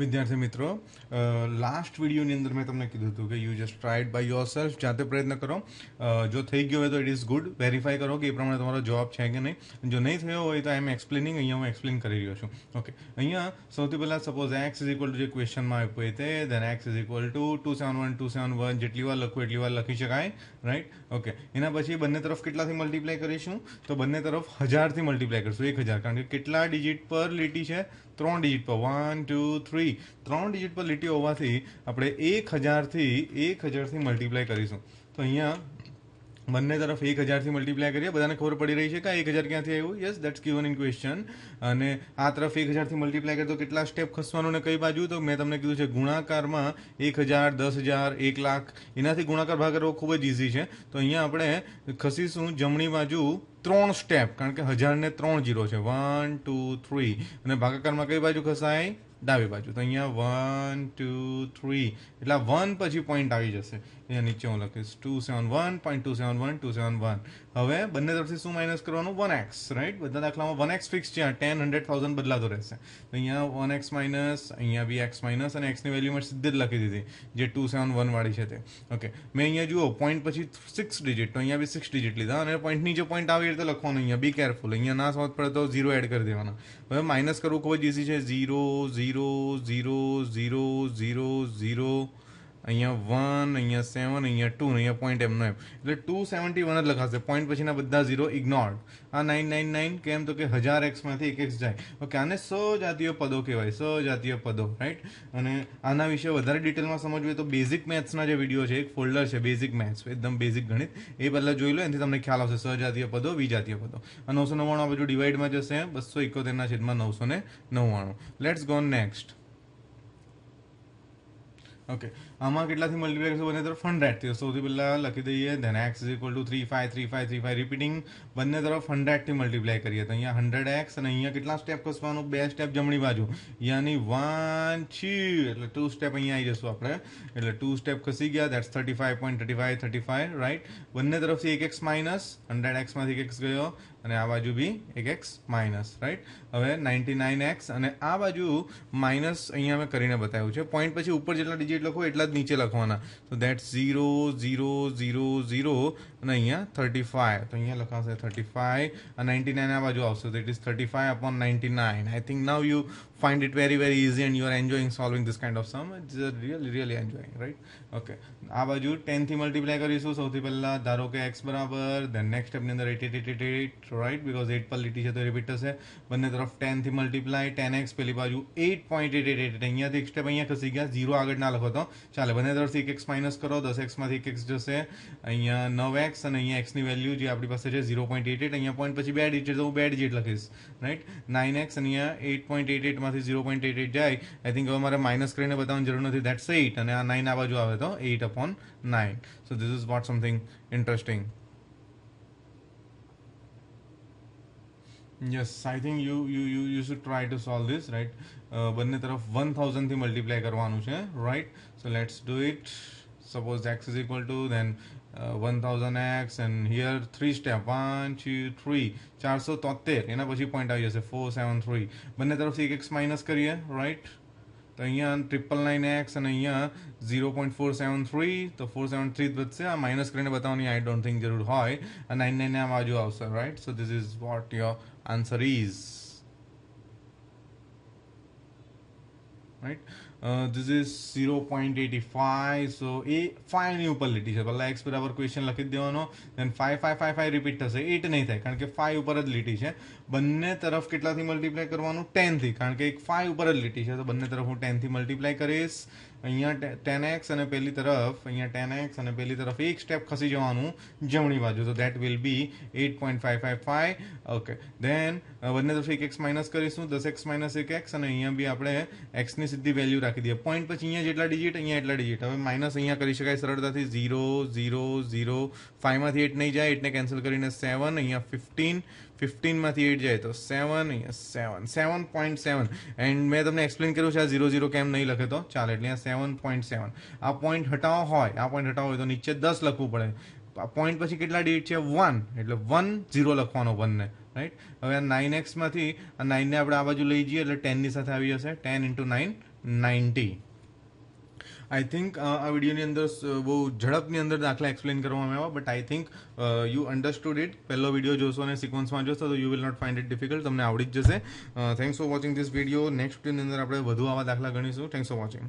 વિદ્યાર્થી મિત્રો લાસ્ટ વિડીયોની અંદર મેં તમને કીધું હતું કે you just tried by yourself જાતે પ્રયત્ન કરો. જો થઈ ગયો હોય તો ઇટ ઇઝ ગુડ વેરીફાઈ કરો કે એ પ્રમાણે તમારો જવાબ છે કે નહીં. જો નહીં થયો હોય તો આઈ એમ એક્સપ્લેનિંગ અહીંયા હું એક્સપ્લેન કરી રહ્યો છું. ઓકે અહીંયા સૌથી પહેલાં suppose X is equal to જે ક્વેશ્ચનમાં આપ્યું તે then X is equal to two seven one two seven one જેટલી વાર લખું એટલી વાર લખી શકાય રાઈટ ઓકે એના પછી બંને તરફ કેટલાથી મલ્ટીપ્લાય કરીશું? તો બંને તરફ હજારથી મલ્ટીપ્લાય કરીશું, એક હજાર. કારણ કે કેટલા ડિજિટ પર લીટી છે? ત્રણ ડિજિટ પર વન ટુ થ્રી ત્રણ ડિજિટ પર લીટી હોવાથી આપણે એક હજારથી એક હજારથી મલ્ટીપ્લાય કરીશું. તો અહીંયા બંને તરફ એક હજારથી મલ્ટીપ્લાય કરીએ, બધાને ખબર પડી રહી છે કે એક હજાર ક્યાંથી આવ્યું? Yes that's given in question અને આ તરફ એક હજારથી મલ્ટીપ્લાય કરીએ તો કેટલા સ્ટેપ ખસવાનું ને કઈ બાજુ? તો મેં તમને કીધું છે ગુણાકારમાં એક હજાર, દસ હજાર, એક લાખ. એનાથી ગુણાકાર ભાગ કરવો ખૂબ જ ઇઝી છે. તો અહીંયા આપણે ખસીશું જમણી બાજુ ત્રણ સ્ટેપ કારણ કે હજારને ત્રણ જીરો છે. વન ટુ થ્રી અને ભાગાકારમાં કઈ બાજુ ખસાય? ડાબી બાજુ. તો અહીંયા વન ટુ થ્રી એટલે વન પછી પોઈન્ટ આવી જશે. અહીંયા નીચે હું લખીશ. Two seven one point two seven one two seven one હવે બંને તરફથી શું માઇનસ કરવાનું? વન એક્સ રાઈટ બધા દાખલામાં વન એક્સ ફિક્સ છે ટેન હંડ્રેડ થાઉઝન્ડ બદલાતો રહેશે. તો અહીંયા વન એક્સ માઇનસ અહીંયા બી એક્સ માઇનસ અને એક્સની વેલ્યુ મેં સીધી જ લખી દીધી, જે ટુ સેવન વન વાળી છે તે. ઓકે મેં અહીંયા જુઓ પોઈન્ટ પછી સિક્સ ડિજિટ તો અહીંયા બી સિક્સ ડિજિટ લીધા અને પોઈન્ટની જે પોઈન્ટ આવી રીતે લખવાનું અહીંયા. બી કેરફુલ અહીંયા ના સમજ પડે તો ઝીરો એડ કરી દેવાના. હવે માઇનસ કરવું ખૂબ જ ઇઝી છે. Zero zero zero zero zero zero અહીંયા વન, અહીંયા સેવન, અહીંયા ટુ અહીંયા પોઈન્ટ એમનો એમ. એટલે ટુ સેવન્ટી વન જ લખાશે. પોઈન્ટ પછીના બધા ઝીરો ઇગ્નોર્ડ આ નાઇન નાઇન નાઇન કેમ તો કે હજાર એક્સમાંથી એક એક્સ જાય. ઓકે આને સજાતીય પદો કહેવાય. સજાતીય પદો રાઈટ અને આના વિશે વધારે ડિટેલમાં સમજવું તો બેઝિક મેથ્સના જે વીડિયો છે, એક ફોલ્ડર છે બેઝિક મેથ્સ એકદમ બેઝિક ગણિત. એ પહેલાં જોઈ લો, એનાથી તમને ખ્યાલ આવશે. સજાતીય પદો, વિજાતીય પદો. અને નવસો નવ્વાણું આ ડિવાઈડમાં જશે. બસો એકોતેરના છેદમાં નવસો ને નવ્વાણું લેટ્સ ગો નેક્સ્ટ ઓકે આમાં કેટલાથી મલ્ટીપ્લાય કરશું બંને તરફ હંડ્રેડથી સૌથી પહેલાં લખી દઈએ then X is equal to three five three five three five repeating બંને તરફ હંડ્રેડથી મલ્ટીપ્લાય કરીએ. તો અહીંયા હંડ્રેડ એક્સ અને અહીંયા કેટલા સ્ટેપ ખસવાનું બે સ્ટેપ જમણી બાજુ. યાની વન છી એટલે ટુ સ્ટેપ અહીંયા આવી જશું આપણે. એટલે ટુ સ્ટેપ ખસી ગયા. That's thirty five point thirty five thirty five right બંને તરફથી એક એક્સ માઇનસ હંડ્રેડ એક્સમાંથી એક એક્સ ગયો. અને આ બાજુ બી એક એક્સ માઇનસ રાઈટ હવે નાઇન્ટી નાઇન એક્સ અને આ બાજુ માઇનસ અહીંયા મેં કરીને બતાવ્યું છે. પોઈન્ટ પછી ઉપર જેટલા ડિજિટ લખો એટલા જ નીચે લખવાના. તો that zero zero zero zero અને અહીંયા થર્ટી ફાઈવ તો અહીંયા લખાશે થર્ટી ફાઈવ અને નાઇન્ટી નાઇન આ બાજુ આવશે. તો it is thirty five upon ninety nine I think now you find it very very easy and you are enjoying solving this kind of sum. It's really really enjoying, right? Okay. આ બાજુ 10 થી multiply કરીશું. સૌથી પહેલા ધારો કે x બરાબર than next સ્ટેપની અંદર 8888 right because 8 પર લીટી છે તો રિપીટ થશે બંને તરફ ટેનથી મલ્ટીપ્લાય ટેન એક્સ પેલી બાજુ 8.888 અહીંયાથી એક સ્ટેપ અહીંયા ખસી ગયા ઝીરો આગળ ના લખો તો. ચાલે, બંને તરફથી એક એક્સ માઇનસ કરો, દસ એક્સમાંથી એક એક્સ જશે. અહીંયા નવ એક્સ અને અહીંયા એક્સની વેલ્યુ જે આપણી પાસે છે 0.88 અહીંયા પોઈન્ટ પછી બે ડિજિટ તો હું બે ડિજિટ લખીશ રાઈટ 9x અને અહીંયા એટ પોઈન્ટ એટ એટમાંથી ઝીરો પોઈન્ટ એટ એટ જાય. આઈ થિંક હવે મારે માઇનસ કરીને બતાવવાની જરૂર નથી. દેટ્સ એઇટ અને આ નાઇન આ બાજુ આવે તો eight upon nine so this is what something interesting yes I think you you you you should try to solve this right બંને તરફ વન થાઉઝન્ડથી મલ્ટીપ્લાય કરવાનું છે right so let's do it suppose X is equal to then one thousand X and here three step one two three ચારસો તોતેર એના પછી point આવી જશે ફોર સેવન થ્રી બંને તરફથી એક એક્સ માઇનસ કરીએ રાઈટ તો અહીંયા ટ્રિપલ નાઇન એક્સ અને અહીંયા zero point four seven three તો ફોર સેવન થ્રી વધશે. આ માઇનસ કરીને બતાવવાની આઈ ડોન્ટ થિંક જરૂર હોય. આ નાઇન નાઇન આ બાજુ આવશે right so this is what your answer is is zero point eighty five so એ ફાઈવની ઉપર લીટી છે. પહેલાં એક્સ બરાબર ક્વેશ્ચન લખી દેવાનો then five five five five repeat થશે. એટ નહીં થાય, કારણ કે ફાઇવ ઉપર જ લીટી છે. બંને તરફ કેટલાથી મલ્ટીપ્લાય કરવાનું? ટેનથી કારણ કે એક ફાઇવ ઉપર જ લીટી છે, તો બંને તરફ હું ટેનથી મલ્ટીપ્લાય કરીશ. અહીંયા ટેન એક્સ અને પહેલી તરફ, અહીંયા ટેન એક્સ અને પેલી તરફ એક સ્ટેપ ખસી જવાનું જમણી બાજુ. તો that will be eight point five five five okay then બંને તરફ એક એક્સ માઇનસ કરીશું, દસ એક્સ માઇનસ એક એક્સ અને અહીંયા બી આપણે એક્સની સીધી વેલ્યુ રાખી દઈએ. પોઈન્ટ પછી અહીંયા જેટલા ડિજિટ અહીંયા એટલા ડિજિટ હવે માઇનસ અહીંયા કરી શકાય સરળતાથી. ઝીરો ઝીરો ઝીરો ફાઈવમાંથી એટ નહીં જાય એટને કેન્સલ કરીને સેવન અહીંયા ફિફ્ટીન ફિફ્ટીનમાંથી એટ જાય તો સેવન સેવન સેવન પોઈન્ટ સેવન એન્ડ મેં તમને એક્સપ્લેન કર્યું છે આ ઝીરો ઝીરો કેમ નહીં લખે તો? ચાલે, એટલે સેવન પોઈન્ટ સેવન આ પોઈન્ટ હટાવો હોય, આ પોઈન્ટ હટાવો હોય તો નીચે દસ લખવું પડે. પોઈન્ટ પછી કેટલા ડિજિટ છે? વન એટલે વન ઝીરો લખવાનો વનને રાઈટ હવે આ નાઇન એક્સમાંથી આ નાઇનને આપણે આ બાજુ લઈ જઈએ એટલે ટેનની સાથે આવી જશે. Ten into nine ninety I think આ વિડીયોની અંદર બહુ ઝડપની અંદર દાખલા એક્સપ્લેન કરવામાં આવ્યા but I think you understood it પહેલો વીડિયો જોશો અને સિક્વન્સમાં જોશો તો you will not find it difficult તમને આવડી જ જશે. Thanks for watching this video next વિડીયોની અંદર આપણે વધુ આવા દાખલા ગણીશું. Thanks for watching